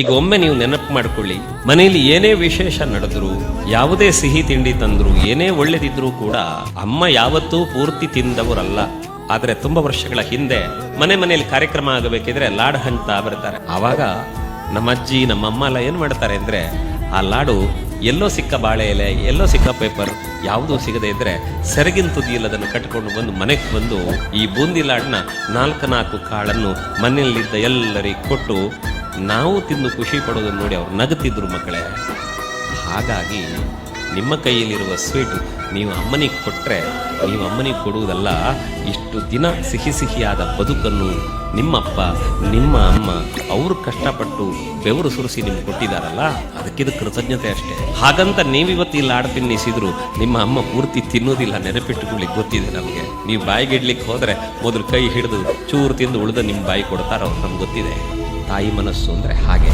ಈಗ ಒಮ್ಮೆ ನೀವು ನೆನಪು ಮಾಡ್ಕೊಳ್ಳಿ, ಮನೆಯಲ್ಲಿ ಏನೇ ವಿಶೇಷ ನಡೆದ್ರು, ಯಾವುದೇ ಸಿಹಿ ತಿಂಡಿ ತಂದ್ರು, ಏನೇ ಒಳ್ಳೇದಿದ್ರು ಕೂಡ ಅಮ್ಮ ಯಾವತ್ತೂ ಪೂರ್ತಿ ತಿಂದವರಲ್ಲ. ಆದ್ರೆ ತುಂಬಾ ವರ್ಷಗಳ ಹಿಂದೆ ಮನೆ ಮನೆಯಲ್ಲಿ ಕಾರ್ಯಕ್ರಮ ಆಗಬೇಕಿದ್ರೆ ಲಾಡ್ ಹಂಚ್ತಾ ಬರ್ತಾರೆ. ಆವಾಗ ನಮ್ಮ ಅಜ್ಜಿ, ನಮ್ಮ ಅಮ್ಮ ಎಲ್ಲ ಏನ್ ಮಾಡ್ತಾರೆ ಅಂದ್ರೆ, ಆ ಲಾಡು ಎಲ್ಲೋ ಸಿಕ್ಕ ಬಾಳೆ ಎಲೆ, ಎಲ್ಲೋ ಸಿಕ್ಕ ಪೇಪರ್, ಯಾವುದೂ ಸಿಗದೆ ಇದ್ರೆ ಸೆರಗಿನ ತುದಿಯಲ್ಲಿ ಕಟ್ಟಿಕೊಂಡು ಬಂದು ಮನೆಗೆ ಬಂದು ಈ ಬೂಂದಿ ಲಾಡ್ನ ನಾಲ್ಕು ನಾಲ್ಕು ಕಾಳನ್ನು ಮನೆಯಲ್ಲಿದ್ದ ಎಲ್ಲರಿಗೆ ಕೊಟ್ಟು ನಾವು ತಿಂದು ಖುಷಿ ಪಡೋದನ್ನು ನೋಡಿ ಅವ್ರು ನಗುತ್ತಿದ್ರು ಮಕ್ಕಳೇ. ಹಾಗಾಗಿ ನಿಮ್ಮ ಕೈಯಲ್ಲಿರುವ ಸ್ವೀಟು ನೀವು ಅಮ್ಮನಿಗೆ ಕೊಟ್ಟರೆ ನೀವು ಅಮ್ಮನಿಗೆ ಕೊಡುವುದಲ್ಲ, ಇಷ್ಟು ದಿನ ಸಿಹಿ ಸಿಹಿಯಾದ ಬದುಕನ್ನು ನಿಮ್ಮಪ್ಪ, ನಿಮ್ಮ ಅಮ್ಮ, ಅವರು ಕಷ್ಟಪಟ್ಟು ಬೆವರು ಸುರಿಸಿ ನಿಮ್ಗೆ ಕೊಟ್ಟಿದ್ದಾರಲ್ಲ ಅದಕ್ಕಿದು ಕೃತಜ್ಞತೆ ಅಷ್ಟೇ. ಹಾಗಂತ ನೀವಿವತ್ತು ಇಲ್ಲಿ ಆಡ ತಿನ್ನಿಸಿದ್ರು ನಿಮ್ಮ ಅಮ್ಮ ಪೂರ್ತಿ ತಿನ್ನೋದಿಲ್ಲ ನೆನಪಿಟ್ಟುಕೊಳ್ಳಿ ಗೊತ್ತಿದೆ ನಮಗೆ. ನೀವು ಬಾಯಿಗೆ ಇಡ್ಲಿಕ್ಕೆ ಹೋದರೆ ಮೊದಲು ಕೈ ಹಿಡಿದು ಚೂರು ತಿಂದು ಉಳಿದ ನಿಮ್ಮ ಬಾಯಿ ಕೊಡ್ತಾರೋ, ನಮ್ಗೆ ಗೊತ್ತಿದೆ. ತಾಯಿ ಮನಸ್ಸು ಅಂದರೆ ಹಾಗೆ.